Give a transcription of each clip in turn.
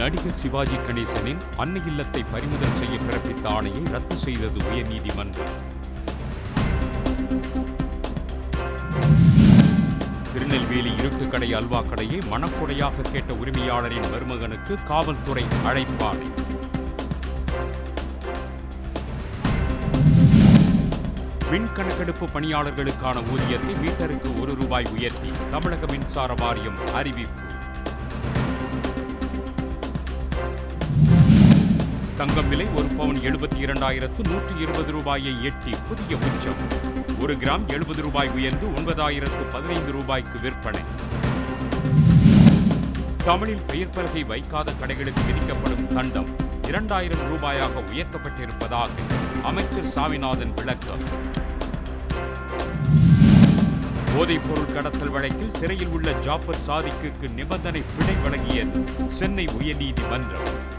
நடிகர் சிவாஜி கணேசனின் அன்னை இல்லத்தை பறிமுதல் செய்ய பிறப்பித்த ஆணையை ரத்து செய்தது உயர்நீதிமன்றம். திருநெல்வேலி இருட்டுக்கடை அல்வா கடையை மணக்கொடையாக கேட்ட உரிமையாளரின் மருமகனுக்கு காவல்துறை அழைப்பாணை மின் கணக்கெடுப்பு பணியாளர்களுக்கான ஊதியத்தை மீட்டருக்கு ஒரு ரூபாய் உயர்த்தி தமிழக மின்சார வாரியம் அறிவிப்பு. தங்கம் விலை ஒரு பவுன் எழுபத்தி இரண்டாயிரத்து நூற்றி இருபது ரூபாயை எட்டி புதிய உச்சம். ஒரு கிராம் எழுபது ரூபாய் உயர்ந்து ஒன்பதாயிரத்து பதினைந்து ரூபாய்க்கு விற்பனை. தமிழில் பெயர் பலகை வைக்காத கடைகளுக்கு விதிக்கப்படும் தண்டம் இரண்டாயிரம் ரூபாயாக உயர்த்தப்பட்டிருப்பதாக அமைச்சர் சாமிநாதன் விளக்கம். போதைப்பொருள் கடத்தல் வழக்கில் சிறையில் உள்ள ஜாபர் சாதிக்கு நிபந்தனை பிழை வழங்கியது சென்னை உயர்நீதிமன்றம்.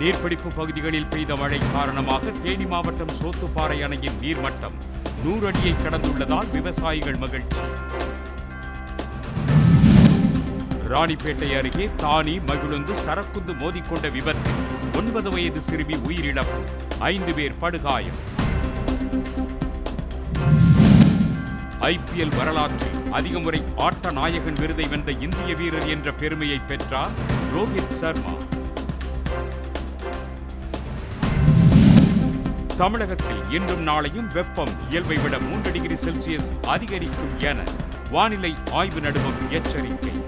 நீர்பிடிப்பு பகுதிகளில் பெய்த மழை காரணமாக தேனி மாவட்டம் சோத்துப்பாறை அணையின் நீர்மட்டம் நூறு அடியை கடந்துள்ளதால் விவசாயிகள் மகிழ்ச்சி. ராணிப்பேட்டை அருகே தானி மகிழுந்து சரக்குந்து மோதிக்கொண்ட விபத்து. ஒன்பது வயது சிறுமி உயிரிழப்பு. ஐந்து பேர் படுகாயம். ஐபிஎல் வரலாற்றில் அதிக முறை ஆட்ட நாயகன் விருதை வென்ற இந்திய வீரர் என்ற பெருமையை பெற்றார் ரோஹித் சர்மா. தமிழகத்தில் இன்றும் நாளையும் வெப்பம் இயல்பை விட மூன்று டிகிரி செல்சியஸ் அதிகரிக்கும் என வானிலை ஆய்வு நடுவம் எச்சரிக்கை.